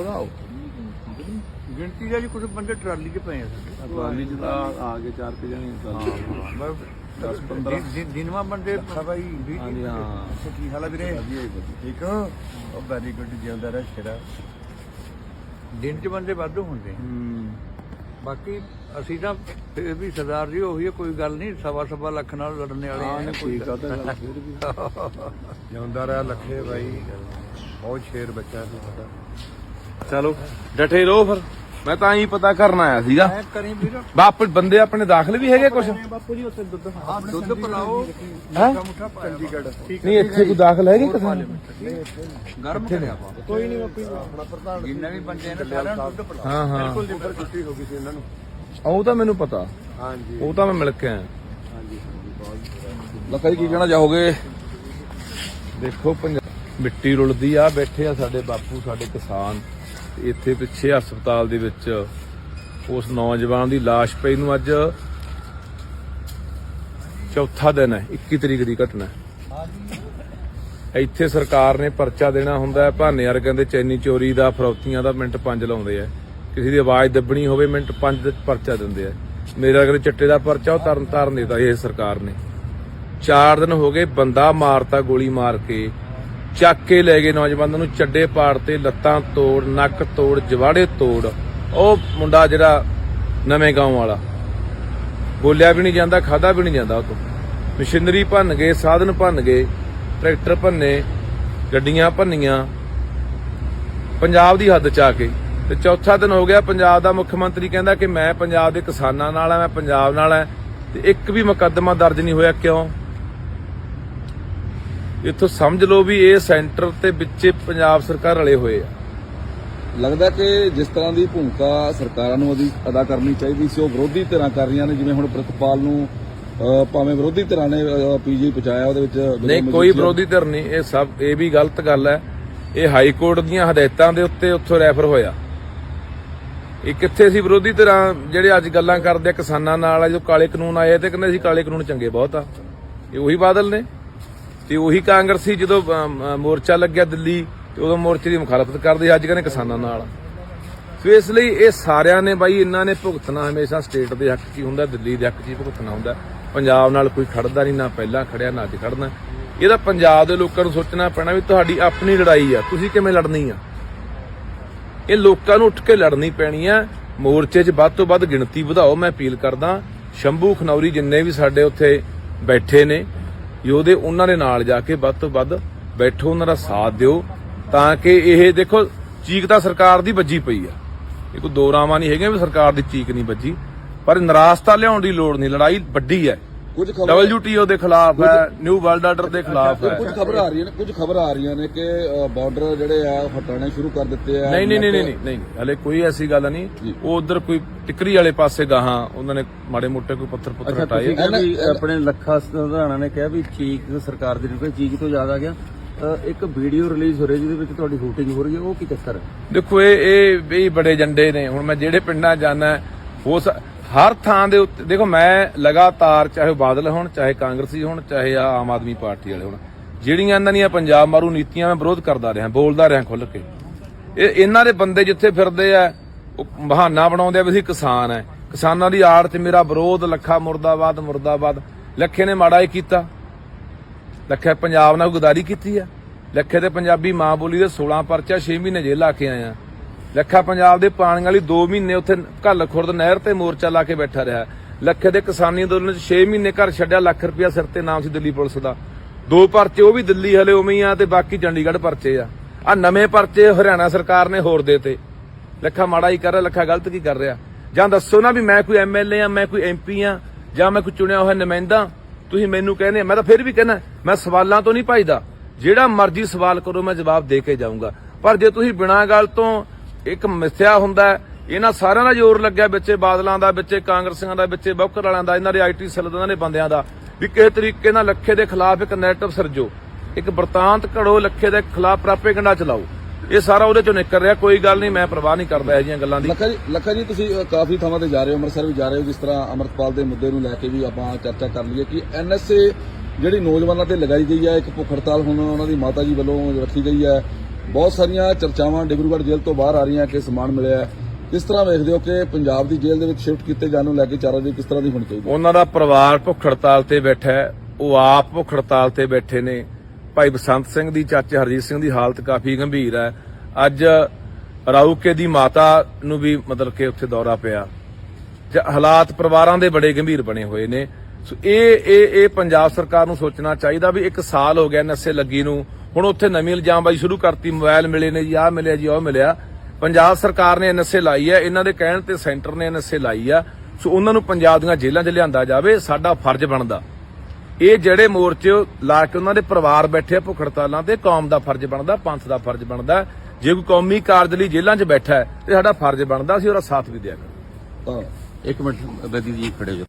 ਵਧਾਓ ਗਿਣਤੀ ਦਾ ਜੀ ਕੁਝ ਬੰਦੇ ਟਰਾਲੀ 'ਚ ਪਏ ਆ ਸਾਡੇ। ਟਰਾਲੀ ਚ ਤਾਂ ਆ ਗਏ ਚਾਰ ਕੁ ਜਣੇ ਟਰਾਲੀ ਬਸ 10 15 ਦਿਨ- ਦਿਨਵਾ ਬੰਦੇ ਬਾਈ ਹਾਂਜੀ ਹਾਂ ਅੱਛਾ, ਕੀ ਹਾਲ ਆ ਵੀਰੇ। ਵਧੀਆ ਹੀ ਵਧੀਆ। ਠੀਕ ਹੋ ਉਹ ਵੈਰੀ ਗੁੱਡ ਜਿਉਂਦਾ ਰਹਿ ਸ਼ੇਰਾ ਦਿਨ 'ਚ ਬੰਦੇ ਵਾਧੂ ਹੁੰਦੇ। ਹੂੰ। ਬਾਕੀ ਅਸੀਂ ਤਾਂ ਫਿਰ ਵੀ ਸਰਦਾਰ ਜੀ ਉਹੀ ਆ, ਕੋਈ ਗੱਲ ਨਹੀਂ ਸਵਾ ਸਵਾ ਲੱਖ ਨਾਲ ਲੜਨੇ ਵਾਲੇ ਹਾਂ ਆ ਨਹੀਂ ਕੋਈ ਠੀਕ ਆ ਤਾਂ ਗੱਲ ਫਿਰ ਵੀ। ਜਿਉਂਦਾ ਰਿਹਾ ਲੱਖੇ ਬਾਈ। ਬਹੁਤ ਸ਼ੇਰ ਬੱਚਾ ਸੀ ਸਾਡਾ। ਚਲੋ ਡਟੇ ਰਹੋ ਫਿਰ। ਮੈਂ ਤਾਂ ਹੀ ਪਤਾ ਕਰਨ ਆਇਆ ਸੀਗਾ। ਮੈਂ ਕਰੀ ਵੀਰ। ਬਾਪ ਬੰਦੇ ਆਪਣੇ ਦਾਖਲ ਵੀ ਹੈਗੇ ਕੁਝ ਬਾਪੂ ਜੀ ਉੱਥੇ ਦੁੱਧ ਪਿਲਾਓ। ਮੁੱਠਾ ਚੰਡੀਗੜ੍ਹ। ਨਹੀਂ ਇੱਥੇ ਕੋਈ ਦਾਖਲ ਹੈਗੇ ਕਿਸਾਨ ਗਰਮ ਕਰਿਆ ਵਾ ਕੋਈ ਨਹੀਂ ਬਾਪੂ ਆਪਣਾ ਪ੍ਰਧਾਨ। ਜਿੰਨੇ ਵੀ ਬੰਦੇ ਨੇ ਸਾਰਿਆਂ ਨੂੰ ਦੁੱਧ ਪਿਲਾਓ। ਹਾਂ ਹਾਂ। ਬਿਲਕੁਲ ਜਿੱਧਰ ਛੁੱਟੀ ਹੋ ਗਈ ਸੀ ਇਹਨਾਂ ਨੂੰ। ਉਹ ਤਾਂ ਮੈਨੂੰ ਪਤਾ। ਹਾਂਜੀ। ਉਹ ਤਾਂ ਮੈਂ ਮਿਲ ਕੇ ਆਇਆ। ਹਾਂਜੀ ਜੀ ਕੀ ਕਹਿਣਾ ਚਾਹੋਗੇ? ਦੇਖੋ ਪੰਜਾਬ ਮਿੱਟੀ ਰੁਲਦੀ ਆ ਬੈਠੇ ਆ ਸਾਡੇ ਬਾਪੂ ਸਾਡੇ ਕਿਸਾਨ। ਇੱਥੇ ਪਿੱਛੇ ਹਸਪਤਾਲ ਦੇ ਵਿੱਚ ਉਸ ਨੌਜਵਾਨ ਦੀ ਲਾਸ਼ ਪਈ ਨੂੰ ਅੱਜ ਚੌਥਾ ਦਿਨ ਹੈ 21 ਤਰੀਕ ਦੀ ਘਟਨਾ ਇੱਥੇ ਸਰਕਾਰ ਨੇ ਪਰਚਾ ਦੇਣਾ ਹੁੰਦਾ ਹੈ, ਭਾਨੇ ਵਰਗਿਆਂ ਦੇ ਚੈਨੀ ਚੋਰੀ ਦਾ, ਫਰੌਤੀਆਂ ਦਾ, ਮਿੰਟ 5 ਲਾਉਂਦੇ ਆ। ਕਿਸੇ ਦੀ ਆਵਾਜ਼ ਦੱਬਣੀ ਹੋਵੇ, ਮਿੰਟ 5 ਦੇ ਪਰਚਾ ਦਿੰਦੇ ਆ। ਮੇਰਾ ਅਗਰ ਚਿੱਟੇ ਦਾ ਪਰਚਾ, ਉਹ ਤਰਨ ਤਾਰਨ ਦੇਤਾ ਇਹ ਸਰਕਾਰ ਨੇ। ਚਾਰ ਦਿਨ ਹੋ ਗਏ, ਬੰਦਾ ਮਾਰਤਾ, ਗੋਲੀ ਮਾਰ ਕੇ। ਚੱਕ ਕੇ ਲੈ ਗਏ ਨੌਜਵਾਨਾਂ ਨੂੰ ਚੱਡੇ ਪਾੜ ਤੇ, ਲੱਤਾਂ ਤੋੜ, ਨੱਕ ਤੋੜ, ਜਵਾੜੇ ਤੋੜ। ਉਹ ਮੁੰਡਾ ਜਿਹੜਾ ਨਵੇਂ ਗਾਉਂ ਵਾਲਾ। ਬੋਲਿਆ ਵੀ ਨਹੀਂ ਜਾਂਦਾ ਖਾਦਾ ਵੀ ਨਹੀਂ ਜਾਂਦਾ ਉਹ ਤੋਂ। ਮਸ਼ੀਨਰੀ ਭੰਨ ਗਏ, ਸਾਧਨ ਭੰਨ ਗਏ, ਟਰੈਕਟਰ ਭੰਨੇ, ਗੱਡੀਆਂ ਭੰਨੀਆਂ, ਪੰਜਾਬ ਦੀ ਹੱਦ ਚ ਆ ਕੇ। ਤੇ ਚੌਥਾ ਦਿਨ ਹੋ ਗਿਆ, ਪੰਜਾਬ ਦਾ ਮੁੱਖ ਮੰਤਰੀ ਕਹਿੰਦਾ ਕਿ ਮੈਂ ਪੰਜਾਬ ਦੇ ਕਿਸਾਨਾਂ ਨਾਲ ਆ, ਮੈਂ ਪੰਜਾਬ ਨਾਲ ਆ। ਤੇ ਇੱਕ ਵੀ ਮੁਕੱਦਮਾ ਦਰਜ ਨਹੀਂ ਹੋਇਆ ਕਿਉਂ? ਇੱਥੋਂ ਸਮਝ ਲਓ ਵੀ ਇਹ ਸੈਂਟਰ ਤੇ ਵਿੱਚੇ ਪੰਜਾਬ ਸਰਕਾਰ ਰਲੇ ਹੋਏ ਆ। ਲੱਗਦਾ ਕਿ ਜਿਸ ਤਰ੍ਹਾਂ ਦੀ ਭੂਮਿਕਾ ਸਰਕਾਰਾਂ ਨੂੰ ਉਹਦੀ ਅਦਾ ਕਰਨੀ ਚਾਹੀਦੀ ਸੀ ਉਹ ਵਿਰੋਧੀ ਧਿਰਾਂ ਕਰ ਰਹੀਆਂ ਨੇ ਜਿਵੇਂ ਹੁਣ ਪ੍ਰਿਤਪਾਲ ਨੂੰ ਭਾਵੇਂ ਵਿਰੋਧੀ ਧਿਰਾਂ ਨੇ ਪੀਜੀ ਪਹੁੰਚਾਇਆ ਉਹਦੇ ਵਿੱਚ ਨਹੀਂ ਕੋਈ ਵਿਰੋਧੀ ਧਿਰ ਨਹੀਂ ਇਹ ਸਭ ਇਹ ਵੀ ਗਲਤ ਗੱਲ ਹੈ। ਇਹ ਹਾਈ ਕੋਰਟ ਦੀਆਂ ਹਦਾਇਤਾਂ ਦੇ ਉੱਤੇ ਉੱਥੋਂ ਰੈਫਰ ਹੋਇਆ। ਇਹ ਕਿੱਥੇ ਸੀ ਵਿਰੋਧੀ ਧਿਰਾਂ ਜਿਹੜੇ ਅੱਜ ਗੱਲਾਂ ਕਰਦੇ ਆ ਕਿਸਾਨਾਂ ਨਾਲ ਆ ਜੋ ਕਾਲੇ ਕਾਨੂੰਨ ਆਏ ਤੇ ਕਹਿੰਦੇ ਸੀ ਕਾਲੇ ਕਾਨੂੰਨ ਚੰਗੇ ਬਹੁਤ ਆ। ਇਹ ਉਹੀ ਬਾਦਲ ਨੇ। ਤੇ ਉਹੀ ਕਾਂਗਰਸੀ ਜਦੋਂ ਮੋਰਚਾ ਲੱਗਿਆ ਦਿੱਲੀ, ਤੇ ਉਦੋਂ ਮੋਰਚੇ ਦੀ ਮੁਖਾਲਫਤ ਕਰਦੇ ਅੱਜ ਕਹਿੰਦੇ ਕਿਸਾਨਾਂ ਨਾਲ। ਸੋ ਇਸ ਲਈ ਇਹ ਸਾਰਿਆਂ ਨੇ ਬਾਈ, ਇਹਨਾਂ ਨੇ ਭੁਗਤਣਾ ਹਮੇਸ਼ਾ ਸਟੇਟ ਦੇ ਹੱਕ 'ਚ ਹੀ ਹੁੰਦਾ, ਦਿੱਲੀ ਦੇ ਹੱਕ 'ਚ ਹੀ ਭੁਗਤਣਾ ਹੁੰਦਾ। ਪੰਜਾਬ ਨਾਲ ਕੋਈ ਖੜਦਾ ਨਹੀਂ, ਨਾ ਪਹਿਲਾਂ ਖੜਿਆ, ਨਾ ਅੱਜ ਖੜਨਾ। ਇਹਦਾ ਪੰਜਾਬ ਦੇ ਲੋਕਾਂ ਨੂੰ ਸੋਚਣਾ ਪੈਣਾ ਵੀ ਤੁਹਾਡੀ ਆਪਣੀ ਲੜਾਈ ਆ, ਤੁਸੀਂ ਕਿਵੇਂ ਲੜਨੀ ਆ? ਇਹ ਲੋਕਾਂ ਨੂੰ ਉੱਠ ਕੇ ਲੜਨੀ ਪੈਣੀ ਆ। ਮੋਰਚੇ 'ਚ ਵੱਧ ਤੋਂ ਵੱਧ ਗਿਣਤੀ ਵਧਾਓ, ਮੈਂ ਅਪੀਲ ਕਰਦਾ। ਸ਼ੰਭੂ ਖਨੌਰੀ ਜਿੰਨੇ ਵੀ ਸਾਡੇ ਉੱਥੇ ਬੈਠੇ ਨੇ ਯੋਧੇ ਉਹਨਾਂ ਦੇ ਨਾਲ ਜਾ ਕੇ ਵੱਧ ਤੋਂ ਵੱਧ ਬੈਠੋ, ਉਹਨਾਂ ਦਾ ਸਾਥ ਦਿਓ, ਤਾਂ ਕਿ ਇਹ ਦੇਖੋ, ਚੀਕ ਤਾਂ ਸਰਕਾਰ ਦੀ ਵੱਜੀ ਪਈ ਆ। ਇਹ ਕੋਈ ਦੋ ਰਾਵਾਂ ਨਹੀਂ ਹੈਗੀਆਂ ਵੀ ਸਰਕਾਰ ਦੀ ਚੀਕ ਨਹੀਂ ਵੱਜੀ, ਪਰ ਨਿਰਾਸਤਾ ਲਿਆਉਣ ਦੀ ਲੋੜ ਨਹੀਂ, ਲੜਾਈ ਵੱਡੀ ਹੈ ਕੁਝ ਖਬਰ WTO ਦੇ ਖਿਲਾਫ ਹੈ ਨਿਊ ਵਰਲਡ ਆਰਡਰ ਦੇ ਖਿਲਾਫ ਹੈ। ਕੁਝ ਖਬਰਾਂ ਆ ਰਹੀਆਂ ਨੇ ਕੁਝ ਖਬਰਾਂ ਆ ਰਹੀਆਂ ਨੇ ਕਿ ਬਾਰਡਰ ਜਿਹੜੇ ਆ ਹਟਾਉਣੇ ਸ਼ੁਰੂ ਕਰ ਦਿੱਤੇ ਆ ਨਹੀਂ ਨਹੀਂ ਨਹੀਂ ਨਹੀਂ ਨਹੀਂ ਹਲੇ ਕੋਈ ਐਸੀ ਗੱਲ ਨਹੀਂ। ਉਹ ਉਧਰ ਕੋਈ ਟਿਕਰੀ ਵਾਲੇ ਪਾਸੇ ਗਾਹਾਂ ਉਹਨਾਂ ਨੇ ਮਾੜੇ ਮੋਟੇ ਕੋਈ ਪੱਥਰ ਪੁੱਥਰ ਹਟਾਏ। ਆਪਣੇ ਲੱਖਾ ਸਧਾਣਾ ਨੇ ਕਿਹਾ ਵੀ ਚੀਕ ਸਰਕਾਰ ਦੀ ਰਿਪੋਰਟ ਚੀਕ ਤੋਂ ਜ਼ਿਆਦਾ ਗਿਆ। ਇੱਕ ਵੀਡੀਓ ਰਿਲੀਜ਼ ਹੋ ਰਹੀ ਜਿਹਦੇ ਵਿੱਚ ਤੁਹਾਡੀ ਸ਼ੂਟਿੰਗ ਹੋ ਰਹੀ ਹੈ ਉਹ ਕੀ ਚੱਕਰ ਹੈ? ਦੇਖੋ ਇਹ ਇਹ ਵੀ ਬੜੇ ਜੰਡੇ ਨੇ। ਹੁਣ ਮੈਂ ਜਿਹੜੇ ਪਿੰਡਾਂ ਜਾਣਾ ਉਸ ਹਰ ਥਾਂ ਦੇ ਉੱਤੇ ਦੇਖੋ, ਮੈਂ ਲਗਾਤਾਰ ਚਾਹੇ ਉਹ ਬਾਦਲ ਹੋਣ, ਚਾਹੇ ਕਾਂਗਰਸੀ ਹੋਣ, ਚਾਹੇ ਆਮ ਆਦਮੀ ਪਾਰਟੀ ਵਾਲੇ ਹੋਣ, ਜਿਹੜੀਆਂ ਇਹਨਾਂ ਦੀਆਂ ਪੰਜਾਬ ਮਾਰੂ ਨੀਤੀਆਂ ਮੈਂ ਵਿਰੋਧ ਕਰਦਾ ਰਿਹਾ, ਬੋਲਦਾ ਰਿਹਾ ਖੁੱਲ ਕੇ। ਇਹ ਇਹਨਾਂ ਦੇ ਬੰਦੇ ਜਿੱਥੇ ਫਿਰਦੇ ਆ, ਉਹ ਬਹਾਨਾ ਬਣਾਉਂਦੇ ਆ ਵੀ ਅਸੀਂ ਕਿਸਾਨ ਐ ਕਿਸਾਨਾਂ ਦੀ ਆੜ ਚ ਮੇਰਾ ਵਿਰੋਧ, ਲੱਖਾ ਮੁਰਦਾਬਾਦ ਮੁਰਦਾਬਾਦ। ਲੱਖੇ ਨੇ ਮਾੜਾ ਹੀ ਕੀਤਾ। ਲੱਖੇ ਪੰਜਾਬ ਨਾਲ ਗਦਾਰੀ ਕੀਤੀ ਆ। ਲੱਖੇ ਤੇ ਪੰਜਾਬੀ ਮਾਂ ਬੋਲੀ ਦੇ 16 ਪਰਚਾ 6 ਮਹੀਨੇ ਜੇਲ੍ਹ ਲਾ ਕੇ ਆਇਆ ਲੱਖਾ ਪੰਜਾਬ ਦੇ ਪਾਣੀ ਵਾਲੀ 2 ਮਹੀਨੇ ਉੱਥੇ ਘੱਲ ਖੁਰਦ ਨਹਿਰ ਤੇ ਮੋਰਚਾ ਲਾ ਕੇ ਬੈਠਾ ਰਿਹਾ। ਲੱਖੇ ਦੇ ਕਿਸਾਨੀ ਅੰਦੋਲਨ ਚ 6 ਮਹੀਨੇ ਘਰ ਛੱਡਿਆ ਲੱਖ ਰੁਪਇਆ ਸਿਰ ਤੇ ਨਾਮ ਸੀ ਦਿੱਲੀ ਪੁਲਿਸ ਦਾ। ਦੋ ਪਰਚੇ, ਉਹ ਵੀ ਦਿੱਲੀ ਹਲੇ ਉਵੇਂ ਹੀ ਆ ਤੇ ਬਾਕੀ ਚੰਡੀਗੜ੍ਹ ਪਰਚੇ ਆ। ਆ ਨਵੇਂ ਪਰਚੇ ਹਰਿਆਣਾ ਸਰਕਾਰ ਨੇ ਹੋਰ ਦੇਤੇ। ਲੱਖਾ ਮਾੜਾ ਹੀ ਕਰ ਰਿਹਾ, ਲੱਖਾ ਗਲਤ ਕੀ ਕਰ ਰਿਹਾ? ਜਾਂ ਦੱਸੋ ਨਾ ਵੀ ਮੈਂ ਕੋਈ ਐਮਐਲਏ ਆ, ਮੈਂ ਕੋਈ ਐਮਪੀ ਆ, ਜਾਂ ਮੈਂ ਕੋਈ ਚੁਣਿਆ ਹੋਇਆ ਨੁਮਾਇੰਦਾ? ਤੁਸੀਂ ਮੈਨੂੰ ਕਹਿੰਦੇ ਮੈਂ ਤਾਂ ਫਿਰ ਵੀ ਕਹਿੰਦਾ, ਮੈਂ ਸਵਾਲਾਂ ਤੋਂ ਨਹੀਂ ਭਜਦਾ। ਜਿਹੜਾ ਮਰਜ਼ੀ ਸਵਾਲ ਕਰੋ, ਮੈਂ ਜਵਾਬ ਦੇ ਕੇ ਜਾਊਂਗਾ। ਪਰ ਜੇ ਤੁਸੀਂ ਬਿਨਾਂ ਗੱਲ ਤੋਂ ਇੱਕ ਮਿੱਥਿਆ ਹੁੰਦਾ ਹੈ, ਇਹਨਾਂ ਸਾਰਿਆਂ ਦਾ ਜ਼ੋਰ ਲੱਗਿਆ ਵਿੱਚੇ ਬਾਦਲਾਂ ਦਾ ਵਿੱਚੇ ਕਾਂਗਰਸੀਆਂ ਦਾ ਵਿੱਚੇ ਬੌਕਰ ਵਾਲਿਆਂ ਦਾ ਇਹਨਾਂ ਦੇ ਆਈਟੀ ਸੈੱਲ ਦੇ ਇਹਨਾਂ ਦੇ ਬੰਦਿਆਂ ਦਾ। ਵੀ ਕਿਸੇ ਤਰੀਕੇ ਨਾਲ ਲੱਖੇ ਦੇ ਖਿਲਾਫ ਇੱਕ ਨੈਰੇਟਿਵ ਸਿਰਜੋ। ਇੱਕ ਵਰਤਾਂਤ ਘੜੋ ਲੱਖੇ ਦੇ ਖਿਲਾਫ ਪ੍ਰਾਪੇਗੰਡਾ ਚਲਾਓ। ਇਹ ਸਾਰਾ ਉਹਦੇ ਚੋਂ ਨਿਕਲ ਰਿਹਾ ਕੋਈ ਗੱਲ ਨਹੀਂ ਮੈਂ ਪਰਵਾਹ ਨਹੀਂ ਕਰਦਾ ਇਹ ਜੀਆਂ ਗੱਲਾਂ ਦੀ। ਲੱਖਾ ਜੀ ਲੱਖਾ ਜੀ ਤੁਸੀਂ ਕਾਫੀ ਥਾਵਾਂ ਤੇ ਜਾ ਰਹੇ ਹੋ ਅੰਮ੍ਰਿਤਸਰ ਵੀ ਜਾ ਰਹੇ ਹੋ ਜਿਸ ਤਰ੍ਹਾਂ ਅਮਰਤਪਾਲ ਦੇ ਮੁੱਦੇ ਨੂੰ ਲੈ ਕੇ ਵੀ ਆਪਾਂ ਚਰਚਾ ਕਰ ਲਈਏ ਕਿ ਐਨਐਸਏ ਜਿਹੜੀ ਨੌਜਵਾਨਾਂ ਤੇ ਲਗਾਈ ਗਈ ਹੈ ਇੱਕ ਭੁੱਖ ਹੜਤਾਲ ਹੁਣ ਉਹਨਾਂ ਦੀ ਮਾਤਾ ਜੀ ਵੱਲੋਂ ਰੱਖੀ ਗਈ ਹੈ ਬਹੁਤ ਸਾਰੀਆਂ ਚਰਚਾਵਾਂ ਡਿਬਰੂਗੜ੍ਹ ਜੇਲ੍ਹ ਤੋਂ ਬਾਹਰ ਆ ਰਹੀਆਂ ਕਿ ਸਮਾਨ ਮਿਲਿਆ ਕਿਸ ਤਰ੍ਹਾਂ ਵੇਖਦੇ ਹੋ ਕਿ ਪੰਜਾਬ ਦੀ ਜੇਲ੍ਹ ਦੇ ਵਿੱਚ ਸ਼ਿਫਟ ਕੀਤੇ ਜਾਣ ਨੂੰ ਲੈ ਕੇ ਚਾਰਾ ਦੀ ਕਿਸ ਤਰ੍ਹਾਂ ਦੀ ਹੋਣੀ ਚਾਹੀਦੀ ਉਹਨਾਂ ਦਾ ਪਰਿਵਾਰ ਭੁੱਖ ਹੜਤਾਲ ਤੇ ਬੈਠਾ ਹੈ। ਉਹ ਆਪ ਭੁੱਖ ਹੜਤਾਲ ਤੇ ਬੈਠੇ ਨੇ। ਭਾਈ ਬਸੰਤ ਸਿੰਘ ਦੀ, ਚਾਚੇ ਹਰਜੀਤ ਸਿੰਘ ਦੀ ਹਾਲਤ ਕਾਫੀ ਗੰਭੀਰ ਹੈ। ਅੱਜ ਰਾਊਕੇ ਦੀ ਮਾਤਾ ਨੂੰ ਵੀ ਮਤਲਬ ਕਿ ਉੱਥੇ ਦੌਰਾ ਪਿਆ। ਹਾਲਾਤ ਪਰਿਵਾਰਾਂ ਦੇ ਬੜੇ ਗੰਭੀਰ ਬਣੇ ਹੋਏ ਨੇ। ਸੋ ਇਹ ਇਹ ਇਹ ਪੰਜਾਬ ਸਰਕਾਰ ਨੂੰ ਸੋਚਣਾ ਚਾਹੀਦਾ ਵੀ ਇੱਕ ਸਾਲ ਹੋ ਗਿਆ ਨਸ਼ੇ ਲੱਗੀ ਨੂੰ। ਹੁਣ ਉੱਥੇ ਨਵੀਂ ਇਲਜ਼ਾਮਬਾਜ਼ੀ ਸ਼ੁਰੂ ਕਰਤੀ ਮੋਬਾਈਲ ਮਿਲੇ ਨੇ ਜੀ, ਆਹ ਮਿਲਿਆ ਜੀ, ਉਹ ਮਿਲਿਆ। ਪੰਜਾਬ ਸਰਕਾਰ ਨੇ ਨਸ਼ੇ ਲਾਈ ਹੈ, ਇਹਨਾਂ ਦੇ ਕਹਿਣ ਤੇ ਸੈਂਟਰ ਨੇ ਨਸ਼ੇ ਲਾਈ ਆ। ਸੋ ਉਹਨਾਂ ਨੂੰ ਪੰਜਾਬ ਦੀਆਂ ਜੇਲ੍ਹਾਂ 'ਚ ਲਿਆਂਦਾ ਜਾਵੇ, ਸਾਡਾ ਫਰਜ਼ ਬਣਦਾ। ਇਹ ਜਿਹੜੇ ਮੋਰਚੇ ਲਾ ਕੇ ਉਹਨਾਂ ਦੇ ਪਰਿਵਾਰ ਬੈਠੇ ਆ ਭੁੱਖ ਹੜਤਾਲਾਂ ਤੇ, ਕੌਮ ਦਾ ਫਰਜ਼ ਬਣਦਾ, ਪੰਥ ਦਾ ਫਰਜ਼ ਬਣਦਾ। ਜੇ ਕੋਈ ਕੌਮੀ ਕਾਰਜ ਲਈ ਜੇਲ੍ਹਾਂ 'ਚ ਬੈਠਾ ਹੈ, ਤੇ ਸਾਡਾ ਫਰਜ਼ ਬਣਦਾ, ਅਸੀਂ ਉਹਦਾ ਸਾਥ ਵੀ ਦਿਆ ਕਰ ਇੱਕ ਮਿੰਟ ਬੇਦੀ ਜੀ ਖੜੇ